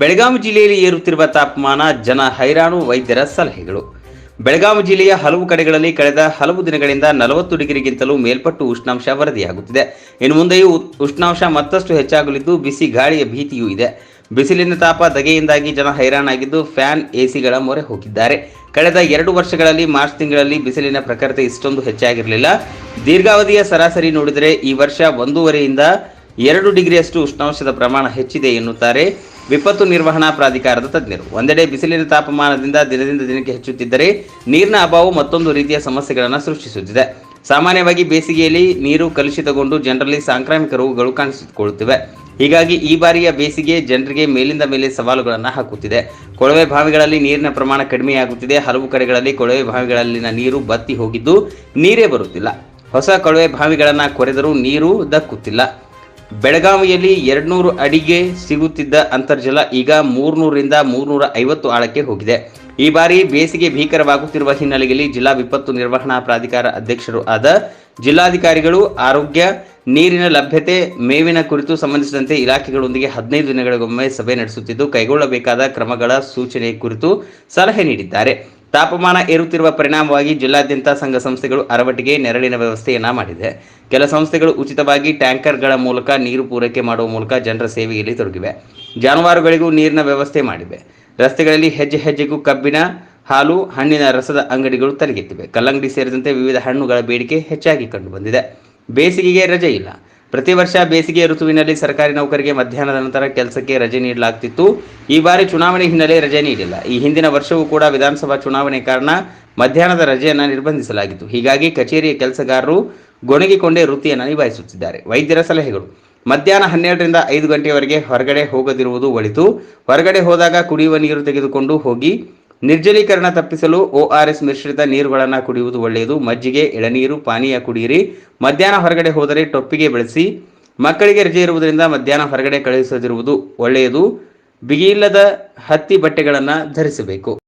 ಬೆಳಗಾವಿ ಜಿಲ್ಲೆಯಲ್ಲಿ ಏರುತ್ತಿರುವ ತಾಪಮಾನ, ಜನ ಹೈರಾಣು ವೈದ್ಯರ ಸಲಹೆಗಳು. ಬೆಳಗಾವಿ ಜಿಲ್ಲೆಯ ಹಲವು ಕಡೆಗಳಲ್ಲಿ ಕಳೆದ ಹಲವು ದಿನಗಳಿಂದ ನಲವತ್ತು ಡಿಗ್ರಿಗಿಂತಲೂ ಮೇಲ್ಪಟ್ಟು ಉಷ್ಣಾಂಶ ವರದಿಯಾಗುತ್ತಿದೆ. ಇನ್ನು ಮುಂದೆಯೂ ಉಷ್ಣಾಂಶ ಮತ್ತಷ್ಟು ಹೆಚ್ಚಾಗಲಿದ್ದು ಬಿಸಿ ಗಾಳಿಯ ಭೀತಿಯೂ ಇದೆ. ಬಿಸಿಲಿನ ತಾಪ ಧಗೆಯಿಂದಾಗಿ ಜನ ಹೈರಾಣಾಗಿದ್ದು ಫ್ಯಾನ್, ಎಸಿಗಳ ಮೊರೆ ಹೋಗಿದ್ದಾರೆ. ಕಳೆದ ಎರಡು ವರ್ಷಗಳಲ್ಲಿ ಮಾರ್ಚ್ ತಿಂಗಳಲ್ಲಿ ಬಿಸಿಲಿನ ಪ್ರಖರತೆ ಇಷ್ಟೊಂದು ಹೆಚ್ಚಾಗಿರಲಿಲ್ಲ. ದೀರ್ಘಾವಧಿಯ ಸರಾಸರಿ ನೋಡಿದರೆ ಈ ವರ್ಷ ಒಂದೂವರೆಯಿಂದ ಎರಡು ಡಿಗ್ರಿಯಷ್ಟು ಉಷ್ಣಾಂಶದ ಪ್ರಮಾಣ ಹೆಚ್ಚಿದೆ ಎನ್ನುತ್ತಾರೆ ವಿಪತ್ತು ನಿರ್ವಹಣಾ ಪ್ರಾಧಿಕಾರದ ತಜ್ಞರು. ಒಂದೆಡೆ ಬಿಸಿಲಿನ ತಾಪಮಾನದಿಂದ ದಿನದಿಂದ ದಿನಕ್ಕೆ ಹೆಚ್ಚುತ್ತಿದ್ದರೆ ನೀರಿನ ಅಭಾವ ಮತ್ತೊಂದು ರೀತಿಯ ಸಮಸ್ಯೆಗಳನ್ನು ಸೃಷ್ಟಿಸುತ್ತಿದೆ. ಸಾಮಾನ್ಯವಾಗಿ ಬೇಸಿಗೆಯಲ್ಲಿ ನೀರು ಕಲುಷಿತಗೊಂಡು ಜನರಲ್ಲಿ ಸಾಂಕ್ರಾಮಿಕ ರೋಗಗಳು ಕಾಣಿಸಿಕೊಳ್ಳುತ್ತಿವೆ. ಹೀಗಾಗಿ ಈ ಬಾರಿಯ ಬೇಸಿಗೆ ಜನರಿಗೆ ಮೇಲಿಂದ ಮೇಲೆ ಸವಾಲುಗಳನ್ನು ಹಾಕುತ್ತಿದೆ. ಕೊಳವೆ ಬಾವಿಗಳಲ್ಲಿ ನೀರಿನ ಪ್ರಮಾಣ ಕಡಿಮೆಯಾಗುತ್ತಿದೆ. ಹಲವು ಕಡೆಗಳಲ್ಲಿ ಕೊಳವೆ ಬಾವಿಗಳಲ್ಲಿನ ನೀರು ಬತ್ತಿ ಹೋಗಿದ್ದು ನೀರೇ ಬರುತ್ತಿಲ್ಲ. ಹೊಸ ಕೊಳವೆ ಬಾವಿಗಳನ್ನು ಕೊರೆದರೂ ನೀರು ದಕ್ಕುತ್ತಿಲ್ಲ. ಬೆಳಗಾವಿಯಲ್ಲಿ ಎರಡ್ನೂರು ಅಡಿಗೆ ಸಿಗುತ್ತಿದ್ದ ಅಂತರ್ಜಲ ಈಗ ಮೂರ್ನೂರರಿಂದ ಮೂರ್ನೂರ ಐವತ್ತು ಆಳಕ್ಕೆ ಹೋಗಿದೆ. ಈ ಬಾರಿ ಬೇಸಿಗೆ ಭೀಕರವಾಗುತ್ತಿರುವ ಹಿನ್ನೆಲೆಯಲ್ಲಿ ಜಿಲ್ಲಾ ವಿಪತ್ತು ನಿರ್ವಹಣಾ ಪ್ರಾಧಿಕಾರ ಅಧ್ಯಕ್ಷರು ಆದ ಜಿಲ್ಲಾಧಿಕಾರಿಗಳು, ಆರೋಗ್ಯ, ನೀರಿನ ಲಭ್ಯತೆ, ಮೇವಿನ ಕುರಿತು ಸಂಬಂಧಿಸಿದಂತೆ ಇಲಾಖೆಗಳೊಂದಿಗೆ ಹದಿನೈದು ದಿನಗಳಿಗೊಮ್ಮೆ ಸಭೆ ನಡೆಸುತ್ತಿದ್ದು, ಕೈಗೊಳ್ಳಬೇಕಾದ ಕ್ರಮಗಳ ಸೂಚನೆ ಕುರಿತು ಸಲಹೆ ನೀಡಿದ್ದಾರೆ. ತಾಪಮಾನ ಏರುತ್ತಿರುವ ಪರಿಣಾಮವಾಗಿ ಜಿಲ್ಲಾದ್ಯಂತ ಸಂಘ ಸಂಸ್ಥೆಗಳು ಅರವಟ್ಟಿಗೆ ನೆರಳಿನ ವ್ಯವಸ್ಥೆಯನ್ನ ಮಾಡಿದೆ. ಕೆಲ ಸಂಸ್ಥೆಗಳು ಉಚಿತವಾಗಿ ಟ್ಯಾಂಕರ್ಗಳ ಮೂಲಕ ನೀರು ಪೂರೈಕೆ ಮಾಡುವ ಮೂಲಕ ಜನರ ಸೇವೆಯಲ್ಲಿ ತೊಡಗಿವೆ. ಜಾನುವಾರುಗಳಿಗೂ ನೀರಿನ ವ್ಯವಸ್ಥೆ ಮಾಡಿವೆ. ರಸ್ತೆಗಳಲ್ಲಿ ಹೆಜ್ಜೆ ಹೆಜ್ಜೆಗೂ ಕಬ್ಬಿನ, ಹಾಲು, ಹಣ್ಣಿನ ರಸದ ಅಂಗಡಿಗಳು ತಲೆಗೆತ್ತಿವೆ. ಕಲ್ಲಂಗಡಿ ಸೇರಿದಂತೆ ವಿವಿಧ ಹಣ್ಣುಗಳ ಬೇಡಿಕೆ ಹೆಚ್ಚಾಗಿ ಕಂಡುಬಂದಿದೆ. ಬೇಸಿಗೆಗೆ ರಜೆ ಇಲ್ಲ. ಪ್ರತಿ ವರ್ಷ ಬೇಸಿಗೆ ಋತುವಿನಲ್ಲಿ ಸರ್ಕಾರಿ ನೌಕರಿಗೆ ಮಧ್ಯಾಹ್ನದ ನಂತರ ಕೆಲಸಕ್ಕೆ ರಜೆ ನೀಡಲಾಗ್ತಿತ್ತು. ಈ ಬಾರಿ ಚುನಾವಣೆ ಹಿನ್ನೆಲೆ ರಜೆ ನೀಡಿಲ್ಲ. ಈ ಹಿಂದಿನ ವರ್ಷವೂ ಕೂಡ ವಿಧಾನಸಭಾ ಚುನಾವಣೆ ಕಾರಣ ಮಧ್ಯಾಹ್ನದ ರಜೆಯನ್ನು ನಿರ್ಬಂಧಿಸಲಾಗಿತ್ತು. ಹೀಗಾಗಿ ಕಚೇರಿಯ ಕೆಲಸಗಾರರು ಗೊಣಗಿಕೊಂಡೇ ವೃತ್ತಿಯನ್ನು ನಿಭಾಯಿಸುತ್ತಿದ್ದಾರೆ. ವೈದ್ಯರ ಸಲಹೆಗಳು. ಮಧ್ಯಾಹ್ನ ಹನ್ನೆರಡರಿಂದ ಐದು ಗಂಟೆಯವರೆಗೆ ಹೊರಗಡೆ ಹೋಗದಿರುವುದು ಒಳಿತು. ಹೊರಗಡೆ ಹೋದಾಗ ಕುಡಿಯುವ ನೀರು ತೆಗೆದುಕೊಂಡು ಹೋಗಿ ನಿರ್ಜಲೀಕರಣ ತಪ್ಪಿಸಲು ಓಆರ್ಎಸ್ ಮಿಶ್ರಿತ ನೀರುಗಳನ್ನು ಕುಡಿಯುವುದು ಒಳ್ಳೆಯದು. ಮಜ್ಜಿಗೆ, ಎಳನೀರು, ಪಾನೀಯ ಕುಡಿಯಿರಿ. ಮಧ್ಯಾಹ್ನ ಹೊರಗಡೆ ಹೋದರೆ ಟೊಪ್ಪಿಗೆ ಬಳಸಿ. ಮಕ್ಕಳಿಗೆ ರಜೆ ಇರುವುದರಿಂದ ಮಧ್ಯಾಹ್ನ ಹೊರಗಡೆ ಕಳುಹಿಸದಿರುವುದು ಒಳ್ಳೆಯದು. ಬಿಗಿಯಿಲ್ಲದ ಹತ್ತಿ ಬಟ್ಟೆಗಳನ್ನು ಧರಿಸಬೇಕು.